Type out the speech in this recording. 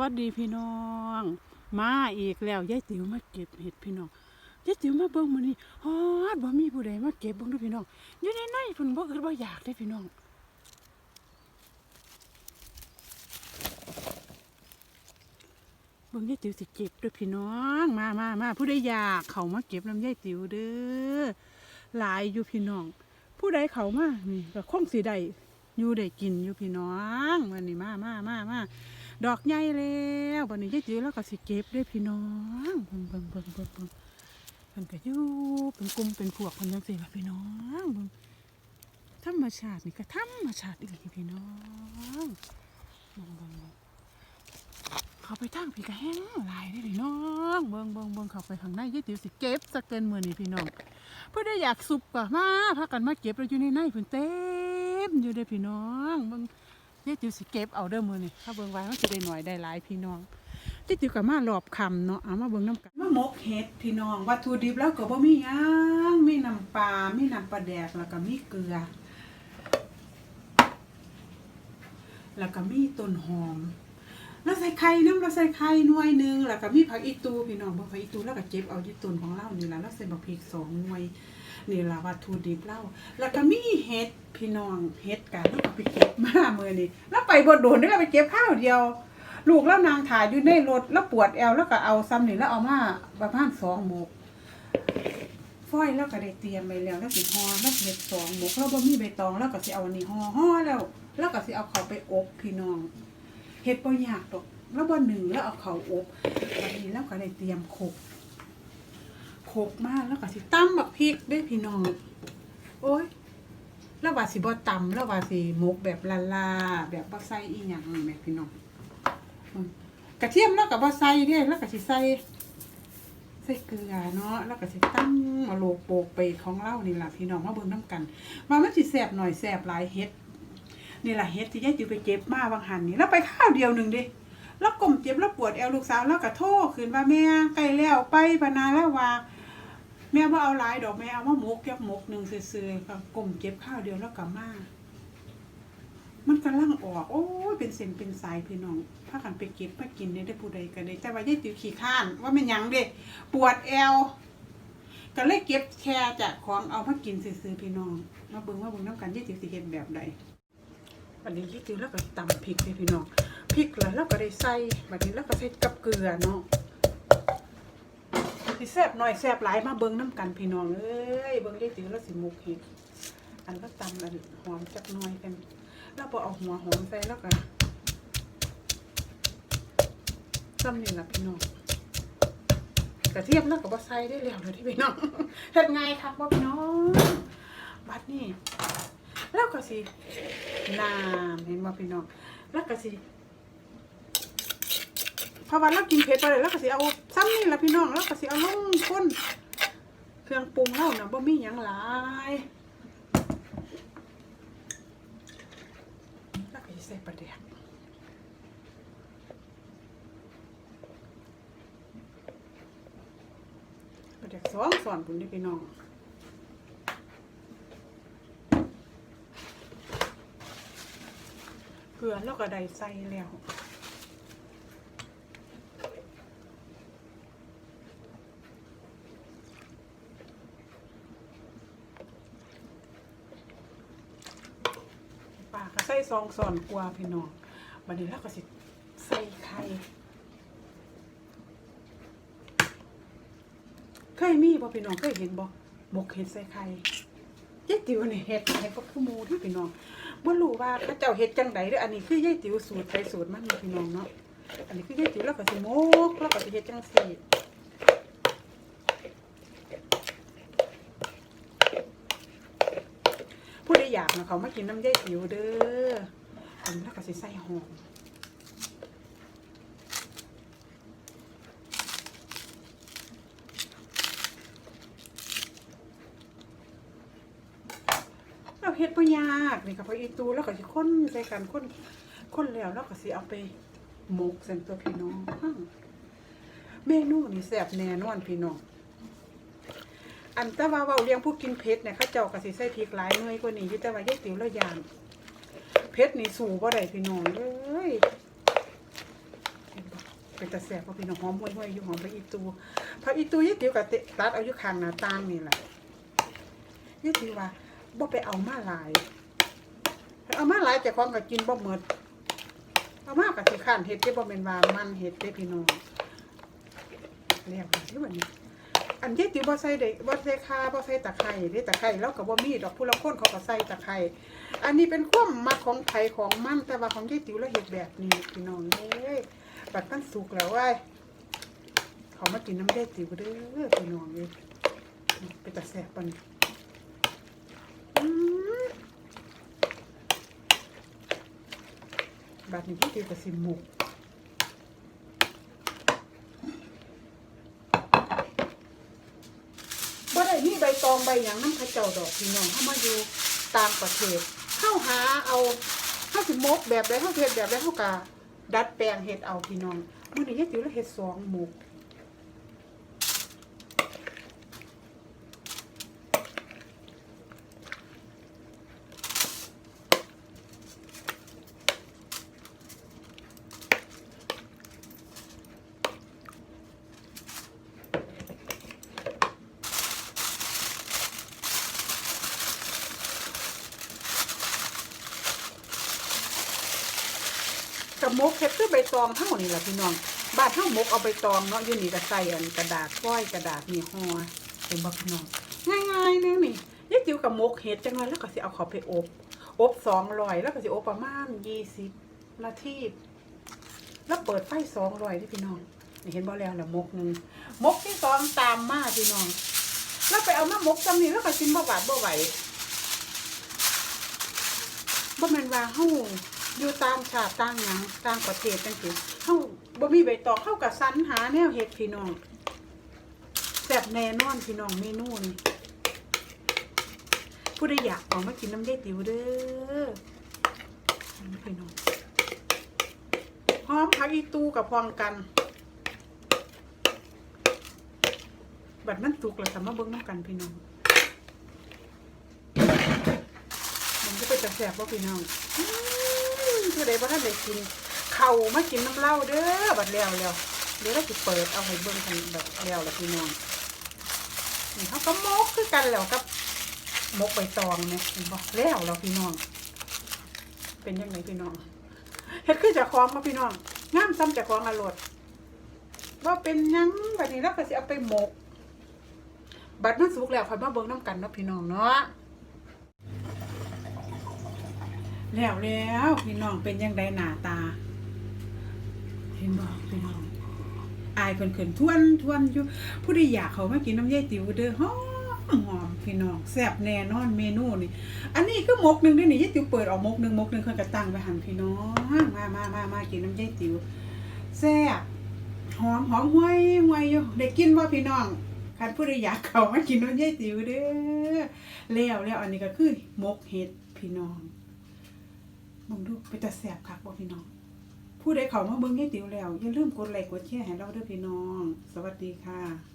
วัสดีพี่น้อง มาอีกแล้วยายติ๋วมาเก็บเห็ดพี่น้องยายติ๋วมาเบิ่งมื้อนี้ฮอดบ่มีผู้ใดมาเก็บเบิ่งดูพี่น้องอยู่ในในเพิ่นบ่อึดบ่อยากเด้พี่น้องเบิ่งยายติ๋วสิเก็บเด้วยพี่น้องมามามาผู้ใดอยากเข้ามาเก็บน้ำยายติ๋วเด้อหลายอยู่พี่น้อง ผู้ใดเข้ามานี่ก็คงสิได้อยู่ได้กินอยู่พี่น้องวันนี้มามามามา ดอกใหญ่แล้วบัดนี้ยายจื้อแล้วก็สิเก็บด้วยพี่น้องเบิ่งเบิ่งเบิ่งเบิ่งเบิ่งเพิ่นก็อยู่เป็นกลุ่มเป็นพวกเพิ่นจังซี่ละพี่น้องเบิ่งธรรมชาตินี่ก็ธรรมชาติอีหลีพี่น้องเบิ่งเบิ่งเบิ่งเขาไปทางพี่ก็แห้งหลายเด้พี่น้องเบิ่งเบิ่งเบิ่งเขาไปข้างในยายติ๋วสิเก็บสักเกินมือนี้พี่น้องเพิ่นได้อยากสุกก็มาพากันมาเก็บแล้วอยู่ในในเพิ่นเต็มอยู่เด้พี่น้องเบิ่ง ยายติ๋วสิเก็บเอาเด้อมือนี่ถ้าเบิ่งไว้มันสิได้หน่อยได้หลายพี่น้องยายติ๋วก็มารอบคำเนาะเอามาเบิ่งน้ำกันมาหมกเห็ดพี่น้องวัตถุดิบแล้วก็บ่มีหยังมีน้ำปลามีน้ำปลาแดกแล้วก็มีเกลือ แล้วก็มีต้นหอม แล้วใส่ไข่น้ำเราใส่ไข่หน่วยหนึ่งแล้วก็มีผักอีตูพี่น้องบ่ผักอีตูแล้วก็เก็บเอายู่ต้นของเรานี่ละแล้วใส่บักพริกสองหน่วยนี่ละวัตถุดิบเราแล้วก็มีเห็ดพี่น้องเห็ดกันแล้วก็ไปเก็บมาเมื่อนี้แล้วไปบดโดนได้แล้วไปเก็บข้าวเดียว ลูกแล้วนางถ่ายอยู่ในรถแล้วปวดแอวแล้วก็เอาซ้ำนี่แล้วเอามาประมาณสองหมกฝ้อยแล้วก็ได้เตรียมไปแล้วแล้วสิห่อแล้วเห็ดสองหมกแล้วบ่มี่ใบตองแล้วก็สิเอาอันนี้ห่อห่อแล้ว แล้วก็สิเอาเขาไปอบพี่น้อง เห็ดบ่ยากดอกแล้วบ่หนึ่งแล้วเอาเขาอบวันนี้แล้วก็ได้เตรียมโขกโขกมากแล้วก็สิตำบักพริกด้วยพี่น้อง โอ้ยแล้วว่าสิบ่ตำแล้วว่าสิหมกแบบละลาแบบบ่ใส่อีหยังแม่พี่น้องกระเทียมแล้วก็บ่ใส่เด้แล้วก็สิใส่ใส่เกลือเนาะแล้วก็สิตำมาโลกโปกไปของเรานี่ล่ะพี่น้องมาเบิ่งนํกันว่ามันสิแซ่บหน่อยแซ่บหลายเฮ็ด นี่แหละเฮ็ดที่ยายจิวไปเก็บมาบางหันนี่แล้วไปข้าวเดียวหนึ่งเด้แล้วกลมเจ็บแล้วปวดแอวลูกสาวแล้วก็โทษขึ้นว่าแม่ใกล้แล้วไปพนาแล้วว่า แม่ว่าเอาหลายดอกแม่เอามาหมกเก็บหมกหนึ่งซื่อๆก็กลมเจ็บข้าวเดียวแล้วกลับมามันกำลังออกโอ้ยเป็นเส้นเป็นสายพี่น้องพากันไปเก็บมากินเนี่ยได้ผู้ใดก็ได้แต่ว่ายายติ๋วขี้ข้านว่ามันยังเด้ปวดแอวก็เลยเก็บแค่จากของเอามากินซื่อๆพี่น้องมาเบิ่งว่าเบิ่งน้ำกันยายติ๋วสิเฮ็ดแบบใด วันนี้ยายติ๋วแล้วก็ตำพริกเลยพี่น้องพริกแล้วเราก็ได้ใส่บัดนี้แล้วก็ใส่กับเกลือเนาะสิแซ่บหน่อยแซ่บหลายมาเบิ่งน้ำกันพี่น้องเอ้ยเบิ่งได้จือแล้วสิมุกเห็ดอันก็ตำอันหอมจักหน่อยกันแล้วพอเอาหัวหอมใส่แล้วก็ซ้ำนี่ละพี่น้องกระเทียมแล้วก็บ่ใส่ได้แล้วเลยที่พี่น้องเฮ็ดไงครับบ่พี่น้องบัดนี้แล้วก็สิ น้ำเห็นบ่พี่น้องแล้วก็สิเพราะว่าเรากินเผ็ดไปเลยแล้วก็สิเอาซ้ำนี่ละพี่น้องแล้วก็สิเอาลงข้นเครื่องปรุงเราน่ะบ่มีหยังหลายแล้วก็สิใส่ปลาแดกปลาแดกสองส่วนปุ่นนี่พี่น้องเก ลือแล้วก็ได้ใส่แล้วปลาก็ใส่ซองสอนกว่าพี่น้องบัดนี้เราก็สิใส่ไข่เคยมีบ่พี่น้องเคยเห็นบ่หมกเห็ดใส่ไข่ยายติ๋วนี่เห็ดเห็ดก็คือหมูที่พี่น้อง บ่รู้ว่าเขาเจ้าเฮ็ดจังไดเด้ออันนี้คือยายติ๋วสูตรไปสูตรมันพี่น้องเนาะอันนี้คือยายติ๋วแล้วก็สิโมกแล้วก็สิเฮ็ดจังซี่ผู้ใดอยากนะเขามากินน้ำยายติ๋วเด้ออันนี้แล้วก็สิใส่หอม เราเฮ็ดบ่ยากนี่ค่ะพออีตูแล้วก็สิคนใส่กันคนคนแล้วแล้วก็สิเอาไปหมกใส่ตัวพี่น้องเมนูนี่แซ่บแน่นอนพี่น้องอันต่ว่าเว้าเลี้ยงผู้กินเผ็ดเนี่ยเขาเจ้าก็สิใส่พริกหลายหน่วยกว่านี้อยู่แต่ว่ายายติ๋วแล้วยานเผ็ดนี่สู้บ่ได้พี่น้องเอ้ยเป็นตะแสบเพราะพี่น้องหอมห้วยๆอยู่หอมไปอีตูพออีตูยี่ติ๋วกับตัดเอาอยู่ข้างหน้าต่างนี่แหละยี่ติ๋วว่า บ่ไปเอามาหลาย เอามาหลายแต่ของก็กินบ่หมดเอามากับสิข้นเฮ็ดได้บ่แม่นว่ามันเฮ็ดได้พี่น้องเรียกว่าที่วันนี้ อันยี่ติ๋วบ่ใส่ได้บ่ใส่ข่าบ่ใส่ตะไคร้เด้ตะไคร้แล้วก็บ่มีดอกผู้ละคนเขาก็ใส่ตะไคร้อันนี้เป็นความมักของไผของมันแต่ว่าของยี่ติ๋วแล้วเฮ็ดแบบนี้พี่น้องเอ้ยบัดมันสุกแล้วว้ยเขามากินน้ำยี่ติ๋วเด้อพี่น้องเอ้ยเป็นตาแซ่บปานนี้อืม บัดนี้พี่เกียวก็สิหมกบ่ได้มีใบตองใบหยังน้ำข้าเจ้าดอกพี่น้องเข้ามาอยู่ต่างประเทศเข้าหาเอาเข้าสิมกแบบใดเข้าเฮ็ดแบบใดเข้ากะดัดแปลงเห็ดเอาพี่น้องมื้อนี้เฮ็ดอยู่แล้วเห็ดสองหมก มกเฮ็ดคือใบตองเฮานี่แหละพี่น้องบ้านเฮามกเอาใบตองเนาะอยู่นี่ก็ใส่อันกระดาษฝ้อยกระดาษนี่ห่อเป็นบ่พี่น้องง่ายๆเนึงนี่ยายจิ๋วกับมกเฮ็ดจังเลยแล้วก็สิเอาเขาไปอบอบ200แล้วก็สิอบประมาณ20นาทีแล้วเปิดไฟ200นี่พี่น้องนี่เห็นบ่แล้วล่ะมกหนึ่งมกที่สองตามมาพี่น้อง แล้วไปเอามามกจำนี่แล้วก็กินบ่หวาดบ่ไหวบ่แมนว่าเฮา อยู่ตามชาติต่างหยังต่างประเทศจังซี่เฮาบ่มีใบตองเฮาก็สรรหาแนวเฮ็ดพี่น้องแซ่บแน่นอนพี่น้องเมนูนี่ผู้ใดอยากเอามากินน้ำเด้ติ๋วเด้อพี่น้องหอมผักอีตูกับพองกัน บัดมันสุกแล้วสามารถเบิ่งน้ำกันพี่น้อง มันก็เป็นตะแสบว่าพี่น้อง อื้อคือใดบ่ท่านได้กินเข่ามากินน้ำเหล้าเด้อบัดแล้วแล้วเดี๋ยวเราสิเปิดเอาให้เบิ่งกันแบบแล้วแล้วพี่น้องนี่เขาก็มกคือกันแล้วกับมกใบตองเนี่ยเห็นบ่แล้วแล้วพี่น้อง เป็นยังไงพี่น้องเฮ็ดคือจะคล้องมาพี่น้องงามซ้ำจะคล้องอรรถว่าเป็นยังแบัดนี้เราก็สิเอาไปหมก บัดมันสุกแล้วค่อยมาเบิ่งน้ำกันเนาะพี่น้องเนาะ แล้วแล้วพี่น้องเป็นยังไงหน้าตา เห็นบ่พี่น้อง อายเพิ่นขึ้นทวนทวนอยู่ ผู้ใดอยากเขามากินน้ำยายติ๋วเด้อหอมหอมพี่น้องแซ่บแน่นอนเมนูนี่ อันนี้คือมกหนึงเด้อนี่ยายติ๋วเปิดออกมกหนึงมกหนึงเพิ่นก็ตั้งไว้หั่นพี่น้องมามามามากินน้ำยายติ๋วแซ่บหอมหอมห้วยห้วยอยู่ได้กินบ่าพี่น้องคันผู้ใดอยากเขามากินน้ำยายติ๋วเด้อแล้วแล้วอันนี้ก็คือมกเห็ดพี่น้อง มึงดูไปแต่แสบคักบ่พี่น้อง ผู้ใดเขามาเบิ่งยายติ๋วแล้ว อย่าลืมกดไลค์กดแชร์ให้เราด้วยพี่น้อง สวัสดีค่ะ